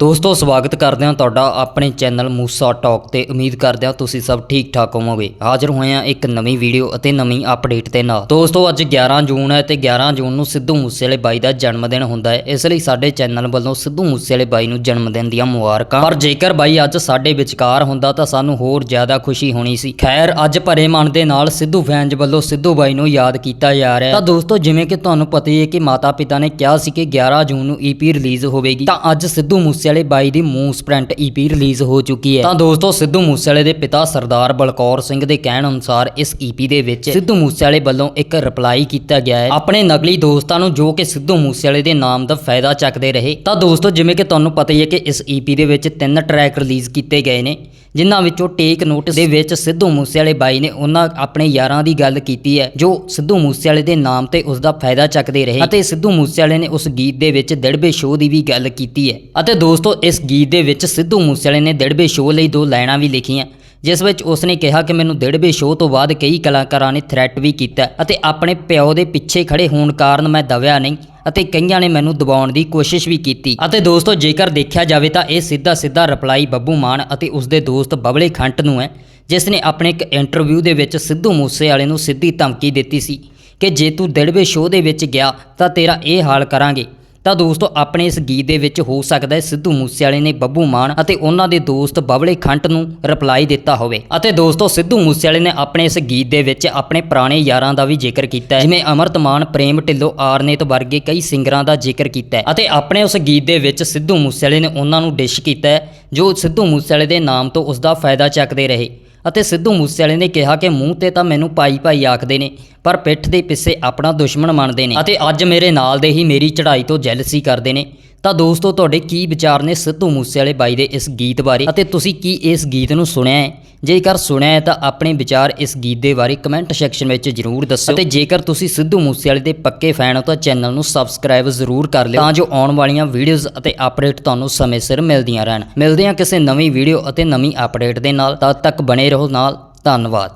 ਦੋਸਤੋ, ਸਵਾਗਤ ਕਰਦੇ ਹਾਂ ਤੁਹਾਡਾ ਆਪਣੇ ਚੈਨਲ ਮੂਸਾ ਟਾਕ ਤੇ ਉਮੀਦ ਕਰਦੇ ਹਾਂ ਤੁਸੀਂ ਸਭ ਠੀਕ ਠਾਕ ਹੋਵੋਗੇ। ਹਾਜ਼ਰ ਹੋਏ ਹਾਂ ਇੱਕ ਨਵੀਂ ਵੀਡੀਓ ਅਤੇ ਨਵੀਂ ਅਪਡੇਟ ਦੇ ਨਾਲ। ਦੋਸਤੋ, ਅੱਜ 11 ਜੂਨ ਹੈ ਤੇ 11 ਜੂਨ ਨੂੰ ਸਿੱਧੂ ਮੂਸੇਵਾਲੇ ਬਾਈ ਦਾ ਜਨਮ ਦਿਨ ਹੁੰਦਾ ਹੈ। ਇਸ ਲਈ ਸਾਡੇ ਚੈਨਲ ਵੱਲੋਂ ਸਿੱਧੂ ਮੂਸੇਵਾਲੇ ਬਾਈ ਨੂੰ ਜਨਮ ਦਿਨ ਦੀਆਂ ਮੁਬਾਰਕਾਂ। ਪਰ ਜੇਕਰ ਬਾਈ ਅੱਜ ਸਾਡੇ ਵਿਚਕਾਰ ਹੁੰਦਾ ਤਾਂ ਸਾਨੂੰ ਹੋਰ ਜ਼ਿਆਦਾ ਖੁਸ਼ੀ ਹੋਣੀ ਸੀ। ਖੈਰ, ਅੱਜ ਭਰੇ ਮਨ ਦੇ ਨਾਲ ਸਿੱਧੂ ਫੈਨਜ ਵੱਲੋਂ ਸਿੱਧੂ ਬਾਈ ਨੂੰ ਯਾਦ ਕੀਤਾ ਜਾ ਰਿਹਾ ਹੈ। ਤਾਂ ਦੋਸਤੋ, ਜਿਵੇਂ ਕਿ ਤੁਹਾਨੂੰ ਪਤਾ ਹੀ ਹੈ ਕਿ ਮਾਤਾ ਪਿਤਾ ਨੇ ਕਿਹਾ ਸੀ ਕਿ 11 ਜੂਨ ਨੂੰ ਈਪੀ ਰਿਲੀਜ਼ ਹੋਵੇਗੀ। ਤਾਂ ਅੱਜ ਸਿੱਧੂ ਮੂਸੇ ਮੂਸੇਵਾਲੇ ਬਾਈ ਦੀ ਮੂੰਹ ਸਪ੍ਰਿੰਟ ਈਪੀ ਰਿਲੀਜ਼ ਹੋ ਚੁੱਕੀ ਹੈ। ਤਾਂ ਦੋਸਤੋ, ਸਿੱਧੂ ਮੂਸੇਵਾਲੇ ਦੇ ਪਿਤਾ ਸਰਦਾਰ ਬਲਕੌਰ ਸਿੰਘ ਦੇ ਕਹਿਣ ਅਨੁਸਾਰ ਇਸ ਈਪੀ ਦੇ ਵਿੱਚ ਸਿੱਧੂ ਮੂਸੇਵਾਲੇ ਵੱਲੋਂ ਇੱਕ ਰਿਪਲਾਈ ਕੀਤਾ ਗਿਆ ਹੈ। ਆਪਣੇ ਨਕਲੀ ਦੋਸਤਾਂ ਨੂੰ ਜੋ ਕਿ ਸਿੱਧੂ ਮੂਸੇਵਾਲੇ ਦੇ ਨਾਮ ਦਾ ਫਾਇਦਾ ਚੱਕਦੇ ਰਹੇ। ਤਾਂ ਦੋਸਤੋ, ਜਿਵੇਂ ਕਿ ਤੁਹਾਨੂੰ ਪਤਾ ਹੀ ਹੈ ਕਿ ਇਸ ਈਪੀ ਦੇ ਵਿੱਚ ਤਿੰਨ ਟਰੈਕ ਰਿਲੀਜ਼ ਕੀਤੇ ਗਏ ਨੇ। ਜਿਨ੍ਹਾਂ ਵਿੱਚੋਂ ਟੇਕ ਨੋਟਿਸ ਦੇ ਵਿੱਚ ਸਿੱਧੂ ਮੂਸੇਵਾਲੇ ਬਾਈ ਨੇ ਉਹਨਾਂ ਆਪਣੇ ਯਾਰਾਂ ਦੀ ਗੱਲ ਕੀਤੀ ਹੈ, ਜੋ ਸਿੱਧੂ ਮੂਸੇਵਾਲੇ ਦੇ ਨਾਮ ਤੇ ਉਸ ਦਾ ਫਾਇਦਾ ਚੱਕਦੇ ਰਹੇ ਅਤੇ ਸਿੱਧੂ ਮੂਸੇਵਾਲੇ ਨੇ ਉਸ ਗੀਤ ਦੇ ਵਿੱਚ ਦਿੜਬੇ ਸ਼ੋਅ ਦੀ ਵੀ ਗੱਲ ਕੀਤੀ ਹੈ। ਅਤੇ ਦੋਸਤੋ, ਇਸ ਗੀਤ ਦੇ ਵਿੱਚ ਸਿੱਧੂ ਮੂਸੇਵਾਲੇ ਨੇ ਦਿੜਬੇ ਸ਼ੋਅ ਲਈ ਦੋ ਲਾਈਨਾਂ ਵੀ ਲਿਖੀਆਂ। ਜਿਸ ਵਿੱਚ ਉਸਨੇ ਕਿਹਾ ਕਿ ਮੈਨੂੰ ਦਿੜਬੇ ਸ਼ੋਅ ਤੋਂ ਬਾਅਦ ਕਈ ਕਲਾਕਾਰਾਂ ਨੇ ਥ੍ਰੈਟ ਵੀ ਕੀਤਾ ਅਤੇ ਆਪਣੇ ਪਿਓ ਦੇ ਪਿੱਛੇ ਖੜੇ ਹੋਣ ਕਾਰਨ ਮੈਂ ਦਵਿਆ ਨਹੀਂ ਅਤੇ ਕਈਆਂ ਨੇ ਮੈਨੂੰ ਦਬਾਉਣ ਦੀ ਕੋਸ਼ਿਸ਼ ਵੀ ਕੀਤੀ। ਅਤੇ ਦੋਸਤੋ, ਜੇਕਰ ਦੇਖਿਆ ਜਾਵੇ ਤਾਂ ਇਹ ਸਿੱਧਾ ਸਿੱਧਾ ਰਿਪਲਾਈ ਬੱਬੂ ਮਾਨ ਅਤੇ ਉਸਦੇ ਦੋਸਤ ਬਬਲੇ ਖੰਟ ਨੂੰ ਹੈ, ਜਿਸ ਨੇ ਆਪਣੇ ਇੱਕ ਇੰਟਰਵਿਊ ਦੇ ਵਿੱਚ ਸਿੱਧੂ ਮੂਸੇਵਾਲੇ ਨੂੰ ਸਿੱਧੀ ਧਮਕੀ ਦਿੱਤੀ ਸੀ ਕਿ ਜੇ ਤੂੰ ਦਿੜਬੇ ਸ਼ੋਅ ਦੇ ਵਿੱਚ ਗਿਆ ਤਾਂ ਤੇਰਾ ਇਹ ਹਾਲ ਕਰਾਂਗੇ। ਤਾਂ ਦੋਸਤੋ, ਆਪਣੇ ਇਸ ਗੀਤ ਦੇ ਵਿੱਚ ਹੋ ਸਕਦਾ ਹੈ ਸਿੱਧੂ ਮੂਸੇਵਾਲੇ ਨੇ ਬੱਬੂ ਮਾਨ ਅਤੇ ਉਹਨਾਂ ਦੇ ਦੋਸਤ ਬਬਲੇ ਖੰਟ ਨੂੰ ਰਿਪਲਾਈ ਦਿੱਤਾ ਹੋਵੇ। ਅਤੇ ਦੋਸਤੋ, ਸਿੱਧੂ ਮੂਸੇਵਾਲੇ ਨੇ ਆਪਣੇ ਇਸ ਗੀਤ ਦੇ ਵਿੱਚ ਆਪਣੇ ਪੁਰਾਣੇ ਯਾਰਾਂ ਦਾ ਵੀ ਜ਼ਿਕਰ ਕੀਤਾ ਹੈ, ਜਿਵੇਂ ਅਮਰਤ ਮਾਨ, ਪ੍ਰੇਮ ਢਿੱਲੋਂ, ਆਰਨੇਤ ਵਰਗੇ ਕਈ ਸਿੰਗਰਾਂ ਦਾ ਜ਼ਿਕਰ ਕੀਤਾ ਹੈ। ਅਤੇ ਆਪਣੇ ਉਸ ਗੀਤ ਦੇ ਵਿੱਚ ਸਿੱਧੂ ਮੂਸੇਵਾਲੇ ਨੇ ਉਹਨਾਂ ਨੂੰ ਡਿਸ਼ ਕੀਤਾ ਹੈ, ਜੋ ਸਿੱਧੂ ਮੂਸੇਵਾਲੇ ਦੇ ਨਾਮ ਤੋਂ ਉਸ ਦਾ ਫਾਇਦਾ ਚੱਕਦੇ ਰਹੇ। ਅਤੇ ਸਿੱਧੂ ਮੂਸੇਵਾਲੇ ਨੇ ਕਿਹਾ ਕਿ ਮੂੰਹ ਤੇ ਤਾਂ ਮੈਨੂੰ ਭਾਈ ਭਾਈ ਆਖਦੇ ਨੇ, ਪਰ ਪਿੱਠ ਦੇ ਪਿੱਛੇ ਆਪਣਾ ਦੁਸ਼ਮਣ ਮੰਨਦੇ ਨੇ। ਅਤੇ ਅੱਜ ਮੇਰੇ ਨਾਲ ਦੇ ਹੀ ਮੇਰੀ ਚੜ੍ਹਾਈ ਤੋਂ ਜੈਲਸੀ ਕਰਦੇ ਨੇ। ਤਾਂ ਦੋਸਤੋ, ਤੁਹਾਡੇ ਕੀ ਵਿਚਾਰ ਨੇ ਸਿੱਧੂ ਮੂਸੇਵਾਲੇ ਬਾਈ ਦੇ ਇਸ ਗੀਤ ਬਾਰੇ ਅਤੇ ਤੁਸੀਂ ਕੀ ਇਸ ਗੀਤ ਨੂੰ ਸੁਣਿਆ ਹੈ? ਜੇਕਰ ਸੁਣਿਆ ਹੈ ਤਾਂ ਆਪਣੇ ਵਿਚਾਰ ਇਸ ਗੀਤ ਦੇ ਬਾਰੇ ਕਮੈਂਟ ਸੈਕਸ਼ਨ ਵਿੱਚ ਜਰੂਰ ਦੱਸੋ ਅਤੇ ਜੇਕਰ ਤੁਸੀਂ ਸਿੱਧੂ ਮੂਸੇਵਾਲੇ ਦੇ ਪੱਕੇ ਫੈਨ ਹੋ ਤਾਂ ਚੈਨਲ ਨੂੰ ਸਬਸਕ੍ਰਾਈਬ ਜ਼ਰੂਰ ਕਰ ਲਿਓ ਤਾਂ ਜੋ ਆਉਣ ਵਾਲੀਆਂ ਵੀਡੀਓਜ਼ ਅਤੇ ਅਪਡੇਟ ਤੁਹਾਨੂੰ ਸਮੇਂ ਸਿਰ ਮਿਲਦੀਆਂ ਰਹਿਣ। ਮਿਲਦੇ ਹਾਂ ਕਿਸੇ ਨਵੀਂ ਵੀਡੀਓ ਅਤੇ ਨਵੀਂ ਅਪਡੇਟ ਦੇ ਨਾਲ। ਤਦ ਤੱਕ ਬਣੇ ਰਹੋ ਨਾਲ। ਧੰਨਵਾਦ।